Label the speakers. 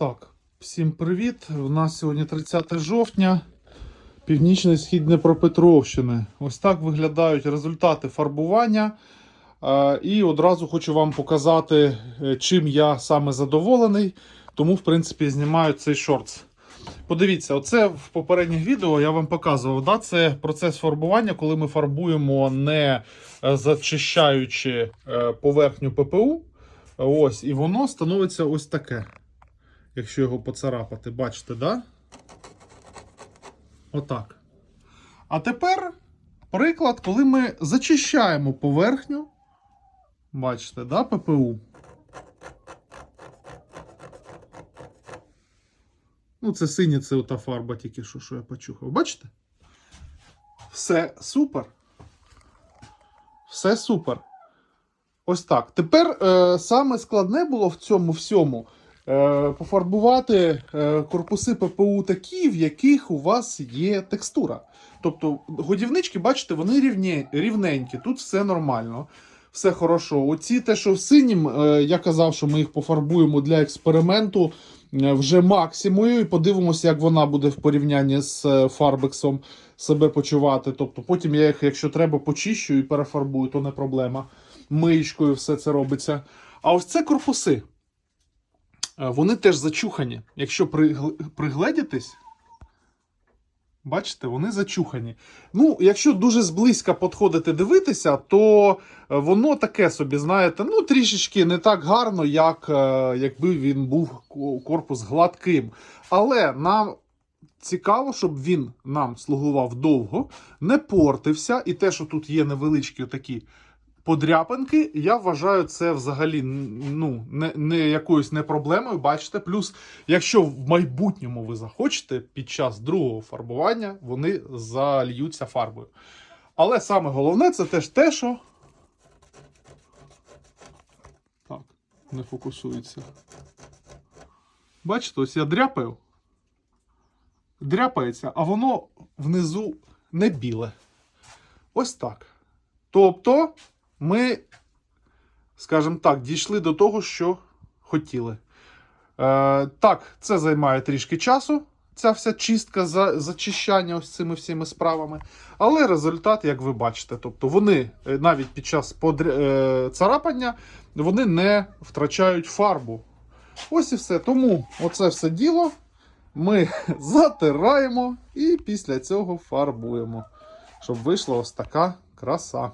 Speaker 1: Так, всім привіт. У нас сьогодні 30 жовтня, північний схід Дніпропетровщини. Ось так виглядають результати фарбування. Е, І одразу хочу вам показати, е, чим я саме задоволений. Тому, в принципі, знімаю цей шортс. Подивіться, оце в попередніх відео я вам показував. Да? Це процес фарбування, коли ми фарбуємо не е, зачищаючи поверхню ППУ. Ось, і воно становиться ось таке. Якщо його поцарапати, бачите, да? Отак. А тепер приклад, коли ми зачищаємо поверхню. Бачите, да, ППУ. Ну, це синя, це ота фарба, тільки що, що я почухав. Бачите? Все супер. Все супер. Ось так. Тепер е, саме складне було в цьому всьому пофарбувати е, корпуси ППУ такі, в яких у вас є текстура. Тобто годівнички, бачите, вони рівні, рівненькі, тут все нормально, все хорошо. Оці те, що в синім, е, я казав, що ми їх пофарбуємо для експерименту е, вже максимою, і подивимося, як вона буде в порівнянні з е, фарбексом себе почувати. Тобто потім я їх, якщо треба, почищу і перефарбую, то не проблема миєчкою все це робиться. А ось це корпуси. Е, Вони теж зачухані. Якщо пригледітись, бачите, вони зачухані. Ну, якщо дуже зблизька підходити дивитися, то е, воно таке собі, знаєте, ну трішечки не так гарно, як е, якби він був корпус гладким. Але нам цікаво, щоб він нам слугував довго, не портився, і те, що тут є невеличкі такі подряпинки, я вважаю, це взагалі ну, не, не якоюсь не проблемою. Бачите, плюс, якщо в майбутньому ви захочете, під час другого фарбування вони зальються фарбою. Але саме головне це теж те, що. Так, не фокусується. Бачите, ось я дряпаю. Дряпається, а воно внизу не біле. Ось так. Тобто, ми, скажімо так, дійшли до того, що хотіли. Е, так, це займає трішки часу, ця вся чистка, за, зачищання ось цими всіми справами. Але результат, як ви бачите, тобто вони е, навіть під час подря... е, царапання вони не втрачають фарбу. Ось і все. Тому оце все діло ми затираємо і після цього фарбуємо, щоб вийшла ось така краса.